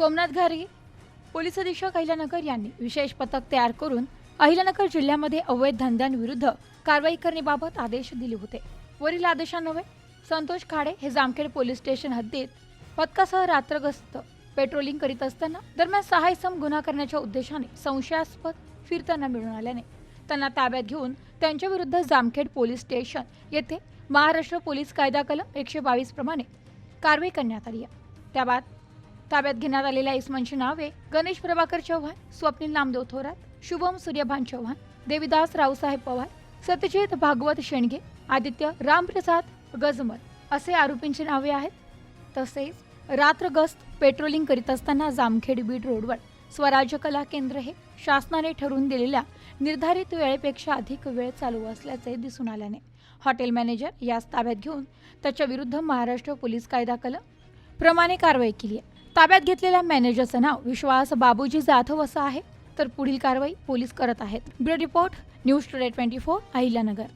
सोमनाथ घारी पोलीस अधीक्षक अहिल्यानगर यांनी विशेष पथक तयार करून अहिल्यानगर जिल्ह्यामध्ये अवैध धंद्यांविरुद्ध कारवाई करण्याबाबत आदेश दिले होते. वरील आदेशान्वये संतोष खाडे हे जामखेड पोलीस स्टेशन हद्दीत पथकासह रात्रगस्त पेट्रोलिंग करीत असताना दरम्यान सहा इसम गुन्हा करण्याच्या उद्देशाने संशयास्पद फिरताना मिळून आल्याने त्यांना ताब्यात घेऊन त्यांच्याविरुद्ध जामखेड पोलीस स्टेशन येथे महाराष्ट्र पोलीस कायदा कलम एकशे बावीस प्रमाणे कारवाई करण्यात आली आहे. त्याबाद ताब्यात घेण्यात आलेल्या इसमांची नावे गणेश प्रभाकर चव्हाण स्वप्नील नामदेव थोरात शुभम सूर्यभान चव्हाण देविदास रावसाहेब पवार सत्यजित भागवत शेंडगे आदित्य रामप्रसाद गजमल असे आरोपींची नावे आहेत. तसेच रात्रगस्त पेट्रोलिंग करीत असताना जामखेड बीड रोडवर स्वराज्य कला केंद्र हे शासनाने ठरवून दिलेल्या निर्धारित वेळेपेक्षा अधिक वेळ चालू असल्याचे दिसून आल्याने हॉटेल मॅनेजर यास ताब्यात घेऊन त्याच्या विरुद्ध महाराष्ट्र पोलीस कायदा कलम प्रमाणे कारवाई केली आहे. ताब्यात घेतलेल्या मॅनेजरचं नाव विश्वास बाबूजी जाधव असं आहे. तर पुढील कारवाई पोलीस करत आहेत. Bureau report news today twenty four Ahilyanagar.